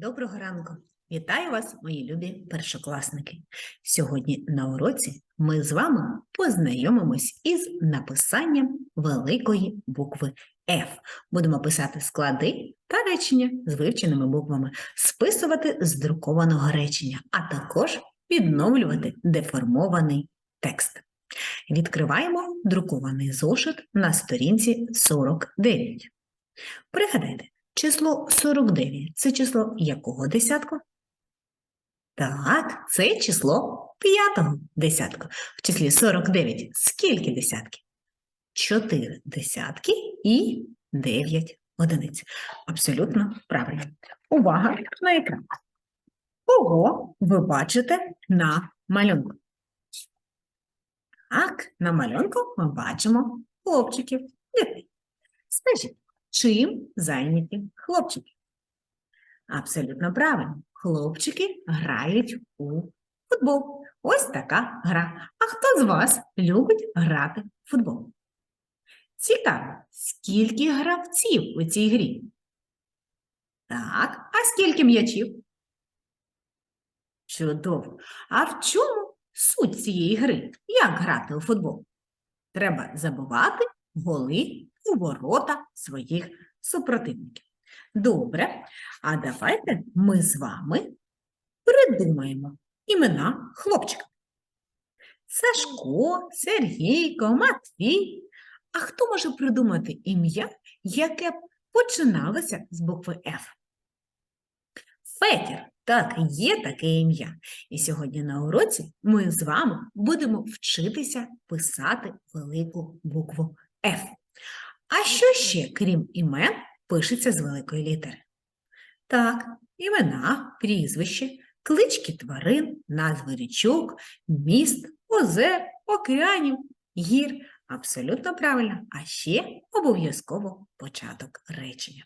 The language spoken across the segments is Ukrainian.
Доброго ранку! Вітаю вас, мої любі першокласники. Сьогодні на уроці ми з вами познайомимось із написанням великої букви F. Будемо писати склади та речення з вивченими буквами, списувати з друкованого речення, а також відновлювати деформований текст. Відкриваємо друкований зошит на сторінці 49. Пригадайте, число 49 – це число якого десятку? Так, це число п'ятого десятку. В числі 49 скільки десятків? 4 десятки і 9 одиниць. Абсолютно правильно. Увага на екран. Кого ви бачите на малюнку? Так, на малюнку ми бачимо хлопчиків. Дітей. Скажіть, чим зайняті хлопчики? Абсолютно правильно. Хлопчики грають у футбол. Ось така гра. А хто з вас любить грати в футбол? Цікаво, скільки гравців у цій грі? Так, а скільки м'ячів? Чудово. А в чому суть цієї гри? Як грати у футбол? Треба забивати голи у ворота своїх супротивників. Добре, а давайте ми з вами придумаємо імена хлопчика. Сашко, Сергійко, Матвій. А хто може придумати ім'я, яке починалося з букви Ф? Фетір. Так, є таке ім'я. І сьогодні на уроці ми з вами будемо вчитися писати велику букву F. А що ще, крім імен, пишеться з великої літери? Так, імена, прізвище, клички тварин, назви річок, міст, озер, океанів, гір. Абсолютно правильно. А ще обов'язково початок речення.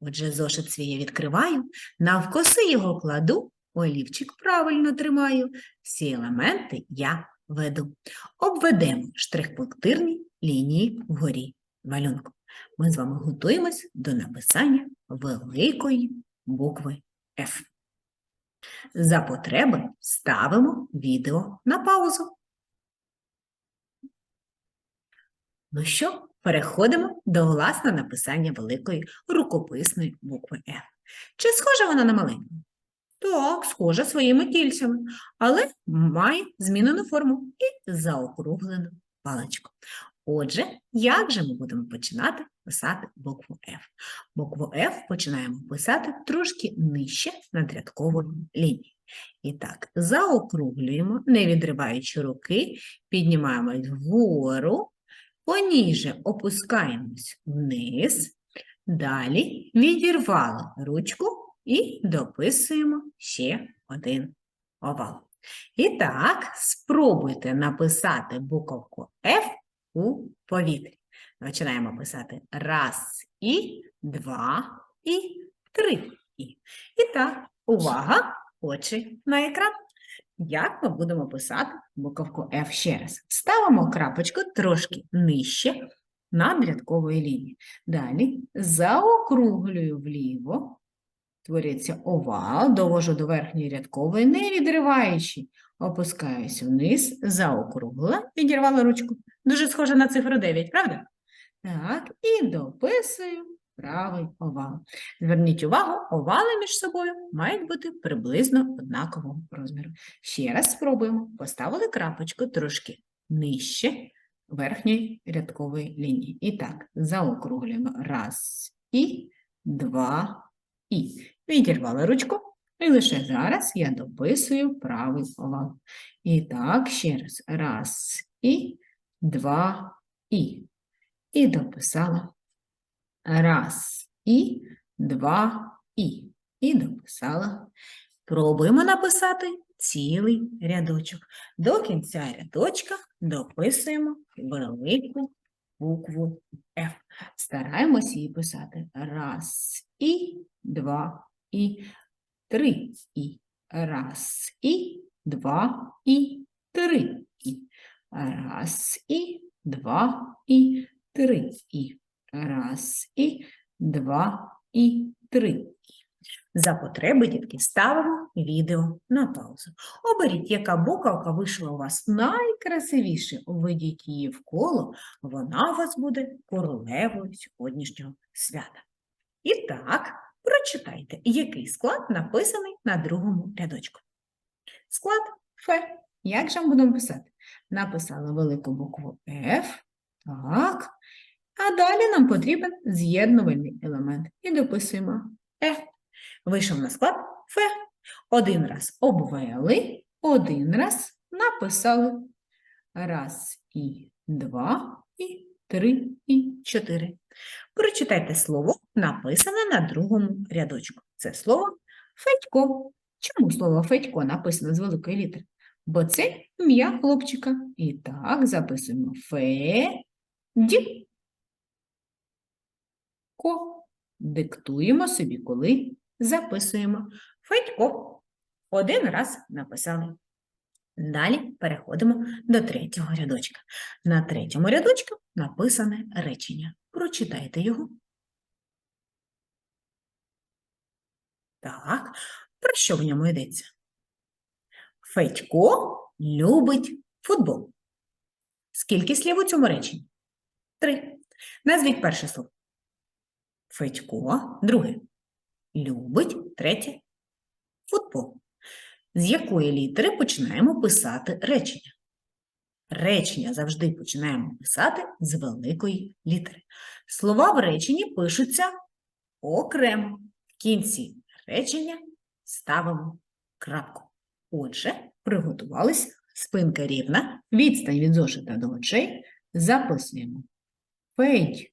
Отже, зошит свій я відкриваю, навкоси його кладу, олівчик правильно тримаю, всі елементи я веду. Обведемо штрих-пунктирні лінії вгорі малюнку. Ми з вами готуємось до написання великої букви F. За потреби ставимо відео на паузу. Ну що, переходимо до власне написання великої рукописної букви F. Чи схожа вона на маленьку? Так, схожа своїми кільцями, але має змінену форму і заокруглену паличку. Отже, як же ми будемо починати писати букву F? Букву F починаємо писати трошки нижче надрядкової лінії. І так, заокруглюємо, не відриваючи руки, піднімаємось вгору, поніже опускаємось вниз, далі відірвали ручку і дописуємо ще один овал. І так, спробуйте написати буковку F у повітрі. Починаємо писати раз і, два і, три і. І так, увага, очі на екран. Як ми будемо писати буковку F ще раз? Ставимо крапочку трошки нижче надрядкової лінії. Далі заокруглюю вліво, твориться овал, довожу до верхньої рядкової, не відриваючи, опускаюся вниз, заокруглила, відірвала ручку. Дуже схоже на цифру 9, правда? Так, і дописую правий овал. Зверніть увагу, овали між собою мають бути приблизно однакового розміру. Ще раз спробуємо. Поставили крапочку трошки нижче верхньої рядкової лінії. І так, заокруглюємо. Раз, і, два, і. Відірвали ручку. І лише зараз я дописую правий овал. І так, ще раз. Раз, і, два, і. І дописала раз, і, два, і. І дописала. Пробуємо написати цілий рядочок. До кінця рядочка дописуємо велику букву F. Стараємося її писати раз, і, два, і, три, і. Раз, і, два, і, три, і. Раз, і, два, і, три, і. Раз, і, два, і три. За потреби, дітки, ставимо відео на паузу. Оберіть, яка буковка вийшла у вас найкрасивіше. Введіть її в коло, вона у вас буде королевою сьогоднішнього свята. І так, прочитайте, який склад написаний на другому рядочку. Склад Ф. Як же ми будемо писати? Написали велику букву F. Так. А далі нам потрібен з'єднувальний елемент. І дописуємо Е. Вийшов на склад Ф. Один раз обвели, один раз написали. Раз і два, і три, і чотири. Прочитайте слово, написане на другому рядочку. Це слово Федько. Чому слово Федько написано з великої літери? Бо це ім'я хлопчика. І так, записуємо Федько. Диктуємо собі, коли записуємо. Федько. Один раз написали. Далі переходимо до третього рядочка. На третьому рядочку написане речення. Прочитайте його. Так, про що в ньому йдеться? Федько любить футбол. Скільки слів у цьому реченні? Три. Назвіть перше слово. Федько, друге. Любить, третє. Футбол. З якої літери починаємо писати речення? Речення завжди починаємо писати з великої літери. Слова в реченні пишуться окремо. В кінці речення ставимо крапку. Отже, приготувались, спинка рівна, відстань від зошита до очей, записуємо. Федько,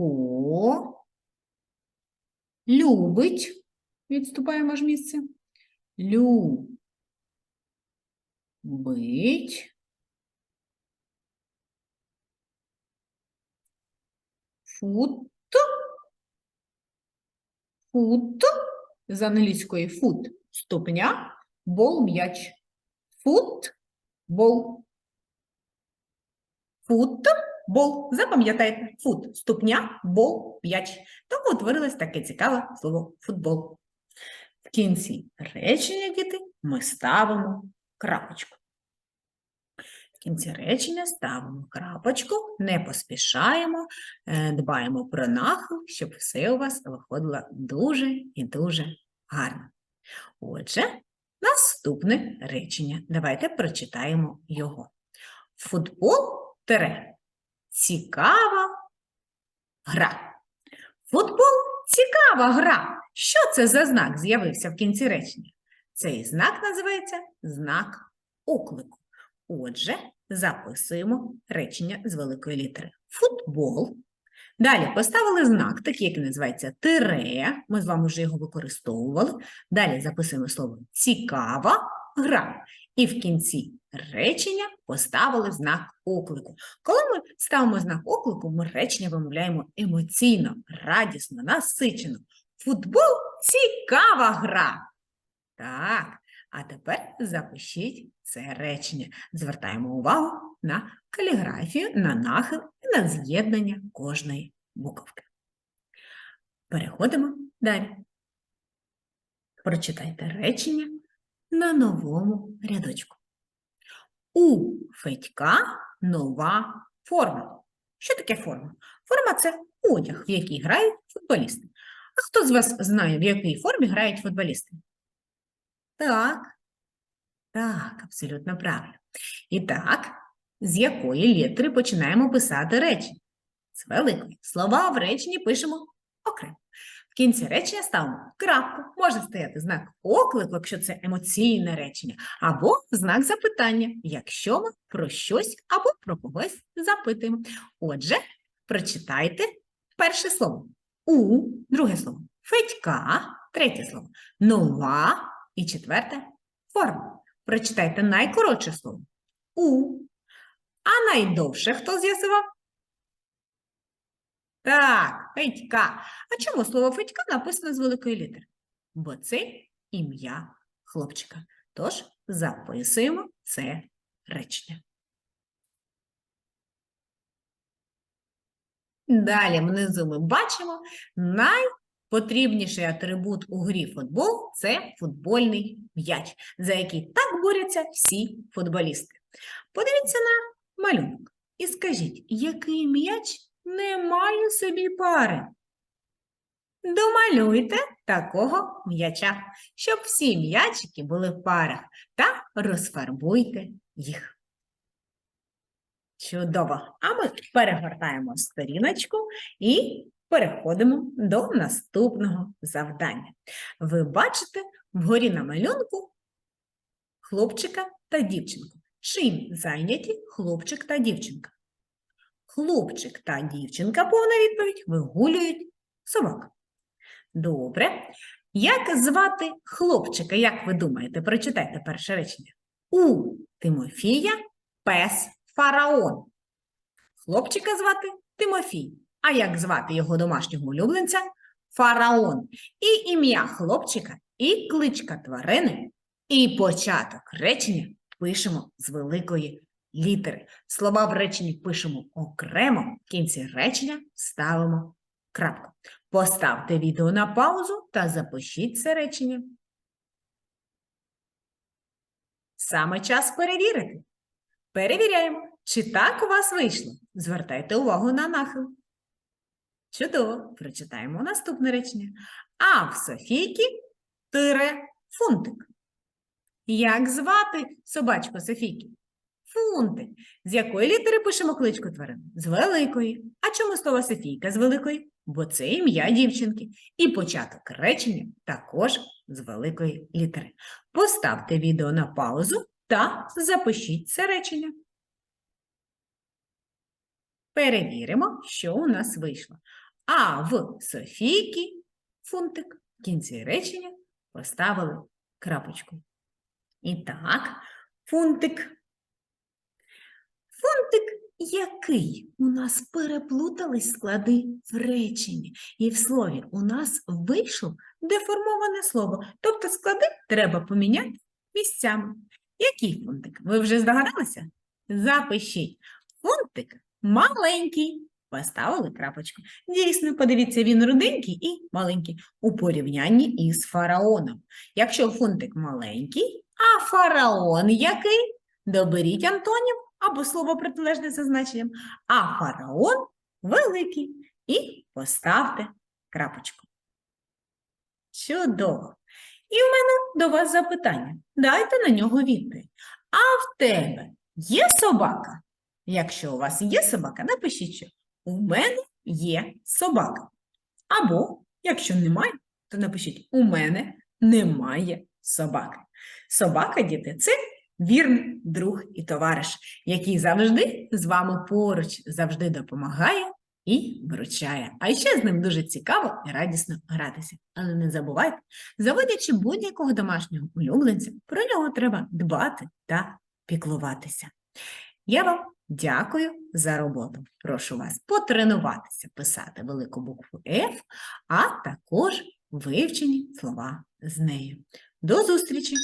Федько, любить, відступаємо ж місце, любить. Фут, фут, з англійської фут, ступня, бол, м'яч. Фут, бол. Фут, бол. Запам'ятайте, фут, ступня, бол, м'яч. Тому утворилось таке цікаве слово футбол. В кінці речення, діти, ми ставимо крапочку. В кінці речення ставимо крапочку, не поспішаємо, е, дбаємо про нахил, щоб все у вас виходило дуже і дуже гарно. Отже, наступне речення. Давайте прочитаємо його. Футбол тере. Цікава гра. Футбол цікава гра. Що це за знак з'явився в кінці речення? Цей знак називається знак оклику. Отже, записуємо речення з великої літери. Футбол. Далі поставили знак, такий, який називається тире. Ми з вами вже його використовували. Далі записуємо слово цікава гра. І в кінці речення поставили знак оклику. Коли ми ставимо знак оклику, ми речення вимовляємо емоційно, радісно, насичено. Футбол цікава гра. Так, а тепер запишіть це речення. Звертаємо увагу на каліграфію, на нахил і на з'єднання кожної буковки. Переходимо далі. Прочитайте речення на новому рядочку. У Федька нова форма. Що таке форма? Форма це одяг, в який грають футболісти. А хто з вас знає, в якій формі грають футболісти? Так, так, абсолютно правильно. І так, з якої літери починаємо писати речі? З великої. Слова в реченні пишемо окремо. Кінці речення ставимо крапку. Може стояти знак оклику, якщо це емоційне речення, або знак запитання, якщо ми про щось або про когось запитуємо. Отже, прочитайте перше слово у, друге слово Федька, третє слово нова і четверте форма. Прочитайте найкоротше слово у. А найдовше хто з'ясував? Так, Федька. А чому слово Федька написано з великої літери? Бо це ім'я хлопчика. Тож записуємо це речення. Далі внизу ми бачимо найпотрібніший атрибут у грі футбол це футбольний м'яч, за який так борються всі футболісти. Подивіться на малюнок і скажіть, який м'яч не має собі пари? Домалюйте такого м'яча, щоб всі м'ячики були в парах та розфарбуйте їх. Чудово! А ми перегортаємо сторіночку і переходимо до наступного завдання. Ви бачите вгорі на малюнку хлопчика та дівчинку. Чим зайняті хлопчик та дівчинка? Хлопчик та дівчинка, повна відповідь, вигулюють собак. Добре. Як звати хлопчика, як ви думаєте? Прочитайте перше речення. У Тимофія пес фараон. Хлопчика звати Тимофій. А як звати його домашнього улюбленця? Фараон. І ім'я хлопчика, і кличка тварини, і початок речення пишемо з великої літери. Слова в реченні пишемо окремо, в кінці речення ставимо крапку. Поставте відео на паузу та запишіть це речення. Саме час перевірити. Перевіряємо, чи так у вас вийшло. Звертайте увагу на нахил. Чудово, прочитаємо наступне речення. А в Софійки тире фунтик. Як звати собачку Софійки? Фунтик. З якої літери пишемо кличку тварини? З великої. А чому слово Софійка з великої? Бо це ім'я дівчинки. І початок речення також з великої літери. Поставте відео на паузу та запишіть це речення. Перевіримо, що у нас вийшло. А в Софійки фунтик в кінці речення поставили крапочку. І так, фунтик. Фунтик який? У нас переплутались склади в реченні. І в слові у нас вийшло деформоване слово. Тобто склади треба поміняти місцями. Який фунтик? Ви вже здогадалися? Запишіть. Фунтик маленький. Поставили крапочку. Дійсно, подивіться, він руденький і маленький у порівнянні із фараоном. Якщо фунтик маленький, а фараон який? Доберіть антонім або слово протилежне за значенням, а фараон великий. І поставте крапочку. Чудово! І в мене до вас запитання. Дайте на нього відповідь. А в тебе є собака? Якщо у вас є собака, напишіть, що у мене є собака. Або, якщо немає, то напишіть у мене немає собаки. Собака, діти, це вірний друг і товариш, який завжди з вами поруч, завжди допомагає і виручає. А ще з ним дуже цікаво і радісно гратися. Але не забувайте, заводячи будь-якого домашнього улюбленця, про нього треба дбати та піклуватися. Я вам дякую за роботу. Прошу вас потренуватися писати велику букву F, а також вивчені слова з нею. До зустрічі!